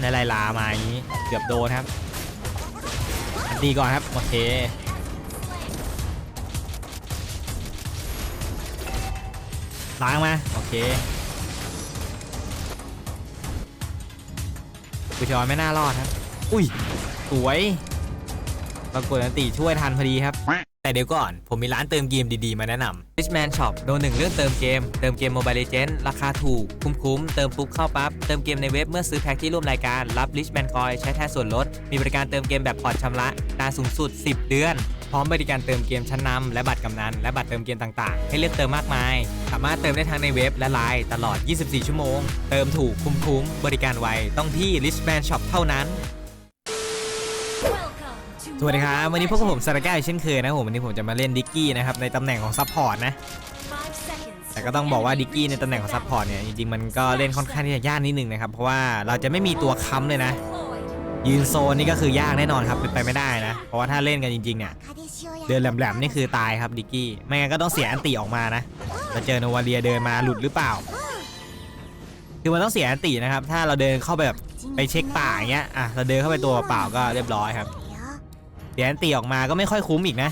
ในลายลามาอย่างนี้เกือบโดนครับอันตีก่อนครับโอเคล้างมาโอเคกุชอนไม่น่ารอดครับ อุ้ย สวยปรากฏอันติช่วยทันพอดีครับ แต่เดี๋ยวก่อน ผมมีร้านเติมเกมดีๆ มาแนะนำ Richman Shop โดนหนึ่งเรื่องเติมเกม เติมเกม Mobile Legends ราคาถูก คุ้มๆ เติมปุ๊บเข้าปั๊บ เติมเกมในเว็บเมื่อซื้อแพ็คที่ร่วมรายการ รับ Richman Coin ใช้แทนส่วนลด มีบริการเติมเกมแบบผ่อนชำระนานสูงสุด 10 เดือน พร้อมบริการเติมเกมชั้นนำและบัตรกำนันและบัตรเติมเกมต่างๆ ให้เลือกเติมมากมาย สามารถเติมได้ทั้งในเว็บและไลน์ตลอด 24 ชั่วโมง เติมถูกคุ้มๆ บริการไวต้องที่ Richman Shop เท่านั้น สวัสดีครับ วันนี้พบกับผมซาราก้าเช่นเคยนะครับผมวันนี้ผมจะมาเล่นดิกกี้นะครับในตำแหน่งของซัพพอร์ตนะ แต่ก็ต้องบอกว่าดิกกี้ในตำแหน่งของซัพพอร์ตเนี่ยจริงๆมันก็เล่นค่อนข้างที่จะยากนิดนึงนะครับเพราะว่าเราจะไม่มีตัวค้ำเลยนะ ยืนโซนนี่ก็คือยากแน่นอนครับเป็นไปไม่ได้นะ เพราะว่าถ้าเล่นกันจริงๆเนี่ยเดินแหลมๆนี่คือตายครับดิกกี้ไม่งั้นก็ต้องเสียอันติออกมานะจะเจอโนวาเลียเดินมาหลุดหรือเปล่าคือมันต้องเสียอันตินะครับ ถ้าเราเดินเข้าไปแบบไปเช็คป่าอย่างเงี้ยอะเราเดินเข้าไปตัวเปล่าก็เรียบร้อยครับ เสียอันติออกมาก็ไม่ค่อยคุ้มอีกนะ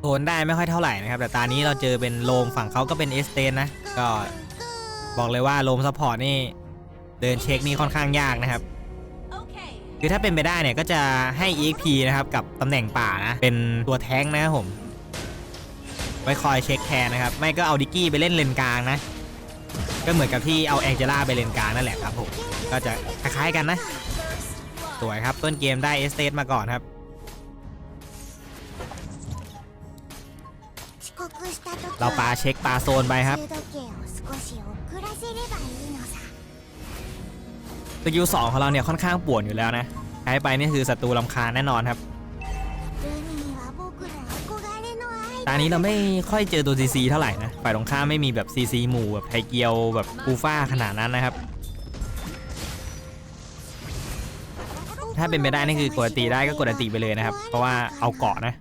โซนได้ไม่ค่อยเท่าไหร่นะครับ แต่ตานี้เราเจอเป็นโลมฝั่งเขาก็เป็นเอสเตนนะ ก็บอกเลยว่าโลมซัพพอร์ตนี่เดินเช็คนี่ค่อนข้างยากนะครับคือถ้าเป็นไปได้เนี่ยก็จะให้ EXP นะครับกับตำแหน่งป่านะ เป็นตัวแท้งนะครับผม ไว้คอยเช็คแทนนะครับ ไม่ก็เอาดิกกี้ไปเล่นเลนกลางนะ ก็เหมือนกับที่เอาแองเจล่าไปเลนกลางนั่นแหละครับผม ก็จะคล้ายๆกันนะ สวยครับต้นเกมได้เอสเตมาก่อนครับ เราปาเช็คปาโซนไปครับสกิลสองของเราเนี่ยค่อนข้างป่วนอยู่แล้วนะใช้ไปนี่คือศัตรูลำคาญแน่นอนครับตอนนี้เราไม่ค่อยเจอตัว CC เท่าไหร่นะฝ่ายตรงข้ามไม่มีแบบ CC หมู่แบบไทเกียวแบบกูฟ่าขนาดนั้นนะครับ ถ้าเป็นไปได้นี่คือกดอันตีได้ก็กดอันตีไปเลยนะครับ เพราะว่าเอาเกาะนะ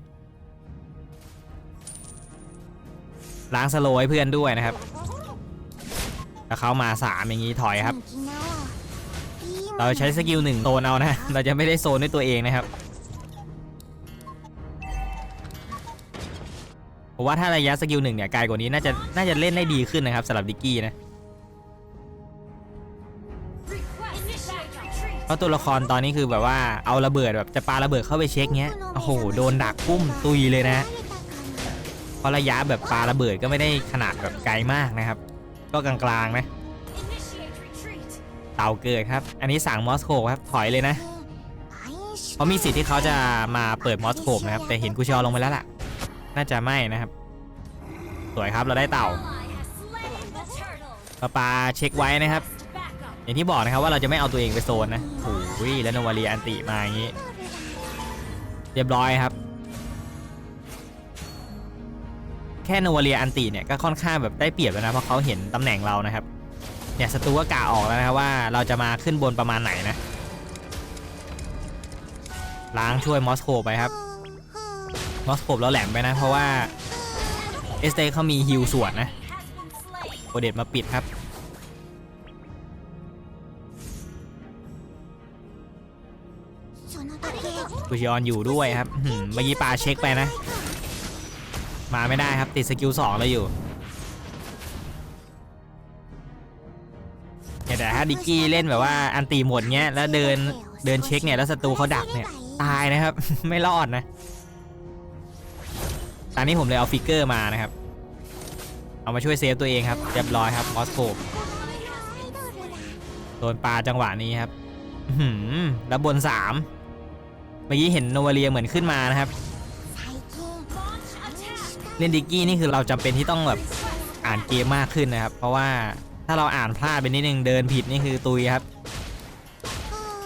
ล้างสโลให้เพื่อนด้วยนะครับถ้าเขามาสามอย่างนี้ถอยครับ เราใช้สกิลหนึ่งโซนเอานะ เราจะไม่ได้โซนด้วยตัวเองนะครับผมว่าถ้าระยะสกิลหนึ่งเนี่ยไกลกว่านี้น่าจะน่าจะเล่นได้ดีขึ้นนะครับสำหรับดิกกี้นะ เพราะตัวละครตอนนี้คือแบบว่าเอาระเบิดแบบจะปาระเบิดเข้าไปเช็คเงี้ยโอ้โหโดนดักปุ้มตุยเลยนะเพราะระยะแบบปาระเบิดก็ไม่ได้ขนาดแบบไกลมากนะครับ ก็กลางๆนะเต่าเกิดครับ อันนี้สั่งมอสโคปครับถอยเลยนะเพราะมีสิทธิ์ที่เขาจะมาเปิดมอสโคปนะครับแต่เห็นกุชอลงไปแล้วล่ะ น่าจะไม่นะครับ สวยครับเราได้เต่าปลาปลาเช็คไว้นะครับ อย่างที่บอกนะครับว่าเราจะไม่เอาตัวเองไปโซนนะโอ้ยแล้วโนวาเรียอันติมาอย่างนี้ เรียบร้อยครับ แค่โนวาเรียอันติเนี่ยก็ค่อนข้างแบบได้เปรียบแล้วนะเพราะเขาเห็นตำแหน่งเรานะครับ เนี่ยศัตรูก็กะออกแล้วนะครับว่าเราจะมาขึ้นบนประมาณไหนนะ ล้างช่วยมอสโคไปครับ มอสโคเราแหลมไปนะ เพราะว่าเอสเตเขามีฮิลส่วนนะโอเดตมาปิดครับ กุชิออนอยู่ด้วยครับเมื่อกี้ปาเช็คไปนะ มาไม่ได้ครับติดสกิลสองแล้วอยู่เนี่ยแต่ถ้าดิกกี้เล่นแบบว่าอันตีหมดเงี้ยแล้วเดินเดินเช็คเนี่ยแล้วศัตรูเขาดักเนี่ยตายนะครับ ไม่รอดนะ ตอนนี้ผมเลยเอาฟิกเกอร์มานะครับ เอามาช่วยเซฟตัวเองครับเรียบร้อยครับมอสโคปโดนปลาจังหวะนี้ครับแล้วบนสาม เมื่อกี้เห็นโนวาเลียเหมือนขึ้นมานะครับ เล่นดิกกี้นี่คือเราจำเป็นที่ต้องแบบอ่านเกมมากขึ้นนะครับ เพราะว่าถ้าเราอ่านพลาดไปนิดนึงเดินผิดนี่คือตุยครับ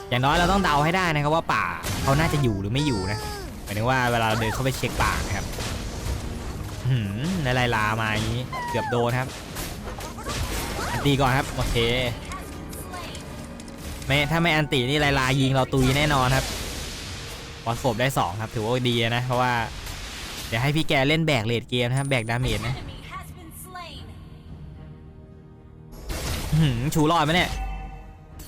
อย่างน้อยเราต้องเดาให้ได้นะครับว่าป่าเขาน่าจะอยู่หรือไม่อยู่นะหมายถึงว่าเวลาเราเดินเข้าไปเช็คป่านะครับหืมในลายลามาอย่างนี้เกือบโดนครับอันตีก่อนครับโอเคไม่ถ้าไม่อันตีนี่ลายลายิงเราตุยแน่นอนครับ อสโฟบได้สองครับ ถือว่าดีนะ เพราะว่า เดี๋ยวให้พี่แกเล่นแบกเลดเกมนะครับ แบกดาเมจนะหืมชูรอดไหมเนี่ย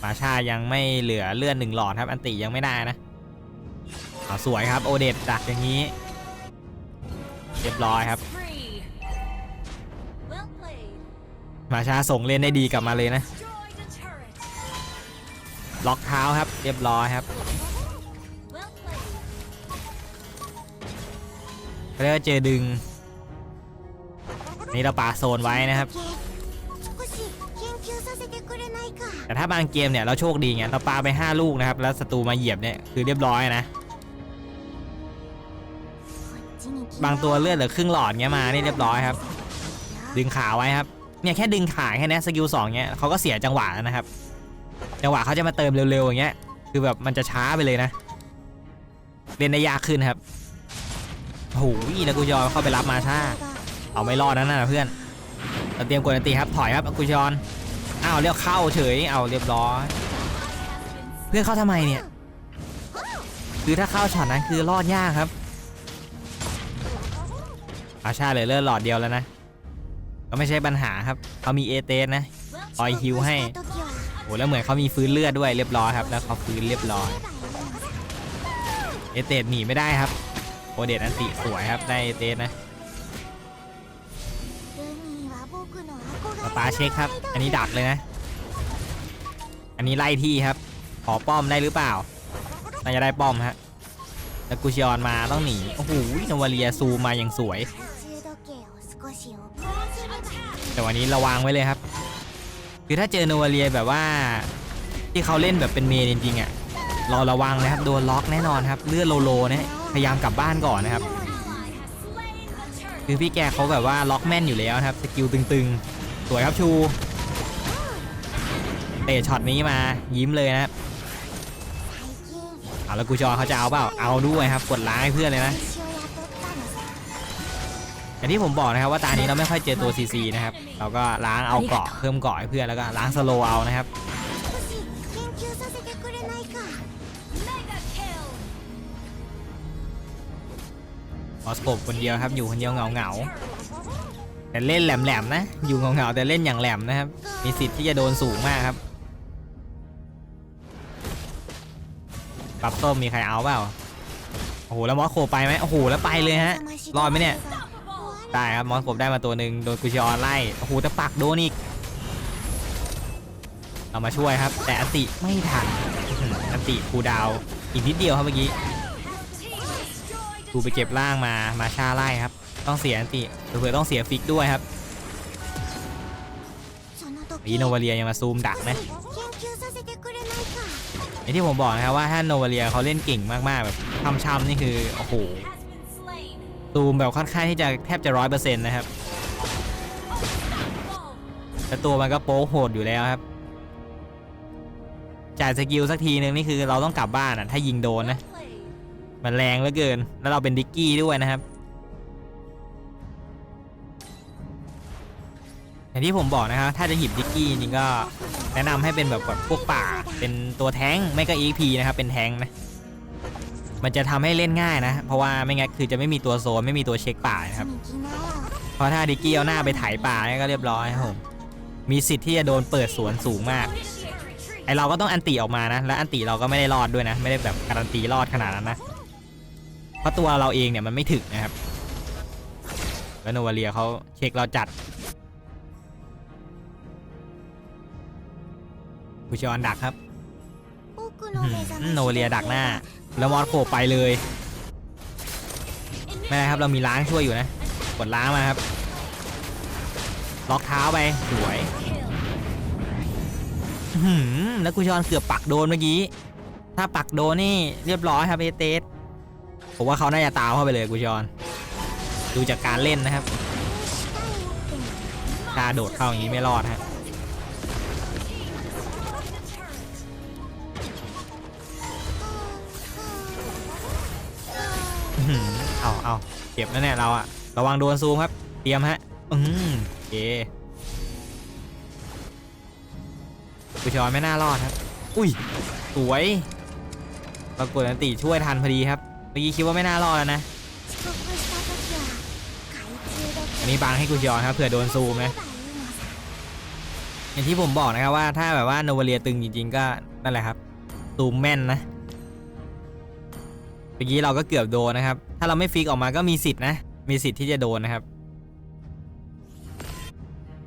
มาชายังไม่เหลือเลือดหนึ่งหลอดครับ อันติยังไม่ได้นะสวยครับ โอเดตดักอย่างนี้ เรียบร้อยครับ มาชาส่งเล่นได้ดีกลับมาเลยนะ ล็อกเท้าครับ เรียบร้อยครับ เรีวาเจอดึง นี่เราปาโซนไว้นะครับ แต่ถ้าบางเกมเนี่ยเราโชคดีไงเราปาไป 5 ลูกนะครับ แล้วศัตรูมาเหยียบเนี่ยคือเรียบร้อยนะ บางตัวเลือดเหลือครึ่งหลอดเงี้ยมานี่เรียบร้อยครับ ดึงขาไว้ครับ เนี่ยแค่ดึงขาแค่นี้สกิลสองเนี่ยเขาก็เสียจังหวะแล้วนะครับ จังหวะเขาจะมาเติมเร็วๆอย่างเงี้ย คือแบบมันจะช้าไปเลยนะ เล่นได้ยากขึ้นครับ โหแงนะกุยอนเข้าไปรับมาชาเอาไม่รอดนั่นนะเพื่อนเราเตรียมกดอันตีครับถอยครับกุยอนอ้าวเรียกเข้าเฉยเอาเรียบร้อยเพื่อนเข้าทำไมเนี่ยคือถ้าเข้าช็อตนั้นคือรอดยากครับอาชาเลยเลือดหลอดเดียวแล้วนะก็ไม่ใช่ปัญหาครับเขามีเอเตสนะออยฮิวให้โอ้แล้วเหมือนเขามีฟื้นเลือดด้วยเรียบร้อยครับแล้วเขาฟื้นเรียบร้อยเอเตสหนีไม่ได้ครับ โอเดตอันติสวยครับได้เตสนะสตาร์เช็คครับ อันนี้ดักเลยนะ อันนี้ไล่ที่ครับ ขอป้อมได้หรือเปล่า น่าจะได้ป้อมฮะแล้วกูชิออนมาต้องหนี โอ้โหนวาเรียซูมาอย่างสวย แต่วันนี้ระวังไว้เลยครับ คือถ้าเจอนวาเรียแบบว่าที่เขาเล่นแบบเป็นเมย์จริงๆอะเราระวังนะครับโดนล็อกแน่นอนครับ เลือดโลโลนะ พยายามกลับบ้านก่อนนะครับ คือพี่แกเขาแบบว่าล็อกแม่นอยู่แล้วนะครับ สกิลตึงๆ สวยครับชู เตะช็อตนี้มายิ้มเลยนะครับเอาแล้วกูจอเขาจะเอาเปล่า เอาด้วยครับ กดล้างให้เพื่อนเลยนะอย่างที่ผมบอกนะครับว่าตานี้เราไม่ค่อยเจอตัวซีซีนะครับ เราก็ล้างเอาเกาะเพิ่มเกาะให้เพื่อนแล้วก็ล้างสโลเอานะครับ ออสโคปคนเดียวครับอยู่คนเดียวเหงาแต่เล่นแหลมๆนะ อยู่เหงาแต่เล่นอย่างแหลมนะครับ มีสิทธิ์ที่จะโดนสูงมากครับปับส้มมีใครเอาเปล่าโอ้โหแล้วมอสโคปไปไหมโอ้โหแล้วไปเลยฮะรอดไหมเนี่ยได้ครับมอสโคปได้มาตัวหนึ่งโดนกุชออนไล่โอ้โหแต่ปักโดนอีกเอามาช่วยครับ แต่อติไม่ทันอติคูดาวอีกนิดเดียวครับเมื่อกี้ ดูไปเก็บล่างมามาชาไล่ครับ ต้องเสียอันติเผื่อต้องเสียฟิกด้วยครับอีโนวาเลียยังมาซูมดักไหมไอที่ผมบอกนะครับว่าถ้าโนวาเลียเขาเล่นเก่งมากๆแบบทำช้ำนี่คือโอ้โหซูมแบบค่อนข้างที่จะแทบจะร้อยเปอร์เซ็นต์นะครับแต่ตัวมันก็โป๊โหดอยู่แล้วครับจ่ายสกิลสักทีนึงนี่คือเราต้องกลับบ้านอะถ้ายิงโดนนะ มันแรงเหลือเกิน แล้วเราเป็นดิกกี้ด้วยนะครับอย่างที่ผมบอกนะครับ ถ้าจะหยิบดิกกี้จริงก็แนะนำให้เป็นแบบพวกป่า เป็นตัวแทงไม่ก็อีพีนะครับ เป็นแทงนะ มันจะทำให้เล่นง่ายนะ เพราะว่าไม่งั้นคือจะไม่มีตัวโซนไม่มีตัวเช็คป่านะครับ เพราะถ้าดิกกี้เอาหน้าไปถ่ายป่าเนี่ยก็เรียบร้อยครับผม มีสิทธิ์ที่จะโดนเปิดสวนสูงมาก ไอเราก็ต้องอันตีออกมานะ และอันตีเราก็ไม่ได้รอดด้วยนะ ไม่ได้แบบการันตีรอดขนาดนั้นนะ เพราะตัวเราเองเนี่ยมันไม่ถึงนะครับแล้วโนวาเลียเขาเช็คเราจัดผู้ชอนดักครับโนวาเลียดักหน้า แล้วมอสโผล่ไปเลยไม่ได้ครับเรามีล้างช่วยอยู่นะกดล้างมาครับ ล็อกเท้าไปสวยแล้วกูชอนเกือบปักโดนเมื่อกี้ ถ้าปักโดนนี่เรียบร้อยครับเอเตส ผมว่าเขาน่าจะตามเข้าไปเลยกูจอน ดูจากการเล่นนะครับกาโดดเข้าอย่างนี้ไม่รอดฮะเอาเอาเก็บนั่นแหละเราอะระวังโดนซูมครับ เตรียมฮะ อืมโอเคกุชอยไม่น่ารอดครับ อุ้ย สวย ปรากฏอันติช่วยทันพอดีครับ เมื่อกี้คิดว่าไม่น่ารอดแล้วนะอันนี้บางให้กุยอนครับเผื่อโดนซูมนะอย่างที่ผมบอกนะครับว่าถ้าแบบว่าโนวาเลียตึงจริงๆก็นั่นแหละครับซูมแม่นนะเมื่อกี้เราก็เกือบโดนนะครับ ถ้าเราไม่ฟิกออกมาก็มีสิทธินะมีสิทธิ์ที่จะโดนนะครับ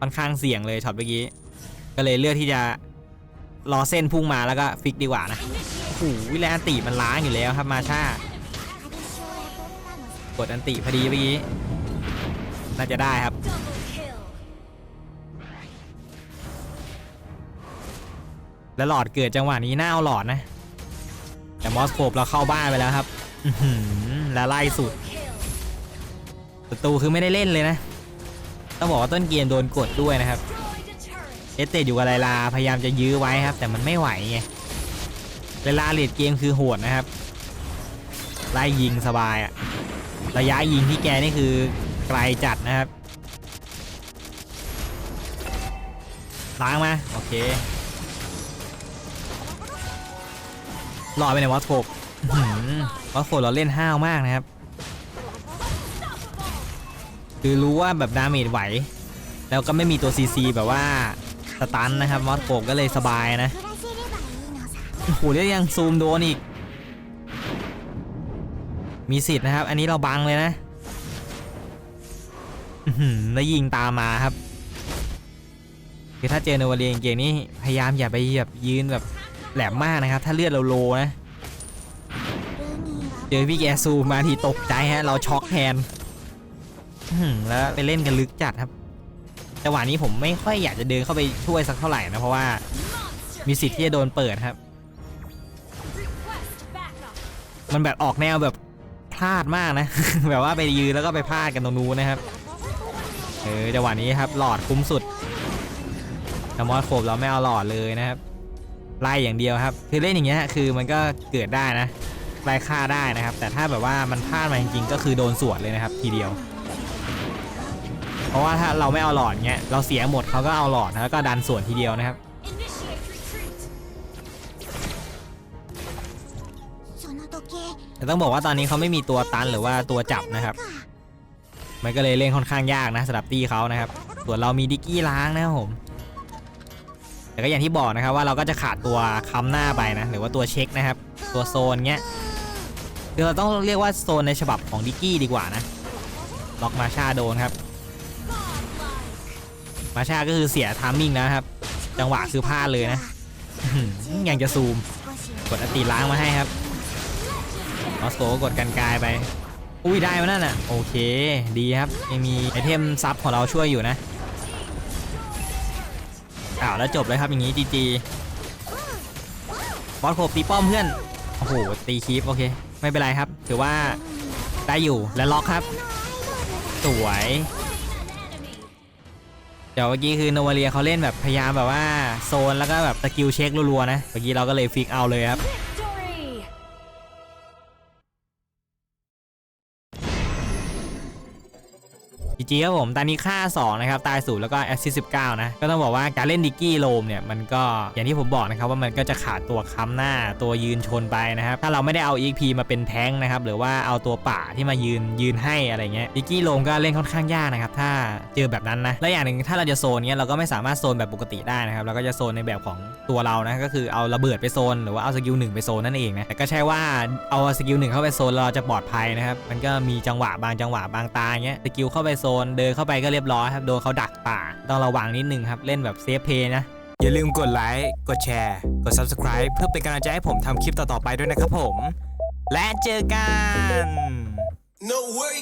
ค่อนข้างเสี่ยงเลยช็อตเมื่อกี้ก็เลยเลือกที่จะรอเส้นพุ่งมาแล้วก็ฟิกดีกว่านะโอ้โหแลนตีมันล้างอยู่แล้วครับมาช่า กดอันติพอดีเมื่อกี้ น่าจะได้ครับ แล้วหลอดเกิดจังหวะนี้น่าเอาหลอดนะ แต่มอสโคปเราเข้าบ้านไปแล้วครับแล้วไล่สุดศัตรูคือไม่ได้เล่นเลยนะ ต้องบอกว่าต้นเกมโดนกดด้วยนะครับ เอสเตอยู่กับไลลาพยายามจะยื้อไว้ครับ แต่มันไม่ไหวไงไลลาเลดเกมคือโหดนะครับ ไล่ยิงสบายอะ ระยะยิงที่แกนี่คือไกลจัดนะครับล้างมา โอเคลอยไปในวอสโกบวอสโกเราเล่นห้าวมากนะครับ คือรู้ว่าแบบดาเมจไหว แล้วก็ไม่มีตัวซีซีแบบว่าสตันนะครับวอสโกก็เลยสบายนะโอ้โหแล้วยังซูมโดนอีก มีสิทธิ์นะครับ อันนี้เราบังเลยนะแล้วยิงตามมาครับ คือถ้าเจอโนวาเลียเกมนี้พยายามอย่าไปแบบยืนแบบแหลมมากนะครับ ถ้าเลือดเราโลนะ เจอพี่แกซูมาทีตกใจฮะ เราช็อกแทนแล้วไปเล่นกันลึกจัดครับแต่หวะนี้ผมไม่ค่อยอยากจะเดินเข้าไปช่วยสักเท่าไหร่นะ เพราะว่ามีสิทธิ์ที่จะโดนเปิดครับ มันแบบออกแนวแบบ พลาดมากนะ แบบว่าไปยืนแล้วก็ไปพลาดกันตรงนู้นนะครับ เออจังหวะนี้ครับหลอดคุ้มสุดแต่มอสโคบเราไม่เอาหลอดเลยนะครับ ไล่อย่างเดียวครับคือเล่นอย่างเงี้ยคือมันก็เกิดได้นะไล่ฆ่าได้นะครับ แต่ถ้าแบบว่ามันพลาดมาจริงๆก็คือโดนสวนเลยนะครับ ทีเดียว เพราะว่าถ้าเราไม่เอาหลอดเงี้ยเราเสียหมดเขาก็เอาหลอดแล้วก็ดันสวนทีเดียวนะครับ แต่ต้องบอกว่าตอนนี้เขาไม่มีตัวตันหรือว่าตัวจับนะครับ มันก็เลยเล่นค่อนข้างยากนะสำหรับตีเขานะครับ ส่วนเรามีดิกกี้ล้างนะครับผม แต่ก็อย่างที่บอกนะครับว่าเราก็จะขาดตัวค้ำหน้าไปนะ หรือว่าตัวเช็คนะครับ ตัวโซนเงี้ยคือเราต้องเรียกว่าโซนในฉบับของดิกกี้ดีกว่านะ ล็อกมาชาโดนครับ มาชาก็คือเสียทามมิ่งนะครับ จังหวะคือพลาดเลยนะยังจะซูม กดอติล้างมาให้ครับ อสโกก็กดกันกายไป อุ้ยได้มานั่นน่ะ โอเค ดีครับ ยังมีไอเทมซับของเราช่วยอยู่นะอ้าวแล้วจบเลยครับอย่างนี้จีจีบอสโคบตีป้อมเพื่อน โอ้โห ตีคีปโอเค ไม่เป็นไรครับ ถือว่าได้อยู่และล็อกครับ สวย เดี๋ยวเมื่อกี้คือโนวาเลียเขาเล่นแบบพยายามแบบว่าโซนแล้วก็แบบสกิลเช็ครัวๆนะ เมื่อกี้เราก็เลยฟิกเอาเลยครับ จีครับผมตอนนี้ค่า 2 นะครับ ตายสูงแล้วก็แอสซิส19นะ ก็ต้องบอกว่าการเล่นดิกกี้โลมเนี่ย มันก็อย่างที่ผมบอกนะครับ ว่ามันก็จะขาดตัวค้ำหน้าตัวยืนชนไปนะครับ ถ้าเราไม่ได้เอา EXP มาเป็นแท้งนะครับ หรือว่าเอาตัวป่าที่มายืนยืนให้อะไรเงี้ยดิกกี้โลมก็เล่นค่อนข้างยากนะครับ ถ้าเจอแบบนั้นนะ และอย่างหนึ่งถ้าเราจะโซนเนี้ยเราก็ไม่สามารถโซนแบบปกติได้นะครับเราก็จะโซนในแบบของตัวเรานะก็คือเอาระเบิดไปโซน หรือว่าเอาสกิลหนึ่งไปโซนนั่นเองนะแต่ก็ใช่ว่าเอาสกิลหนึ่งเข้าไปโซนเราจะปลอดภัยนะครับมันก็มีจังหวะบางจังหวะบางตาเงี้ยสกิลเข้าไปโซนเดินเข้าไปก็เรียบร้อยครับโดนเขาดักป่า ต้องระวังนิดนึงครับเล่นแบบเซฟเพย์นะ อย่าลืมกดไลค์กดแชร์กด subscribe เพื่อเป็นกำลังใจให้ผมทำคลิปต่อๆไปด้วยนะครับผม และเจอกัน No way.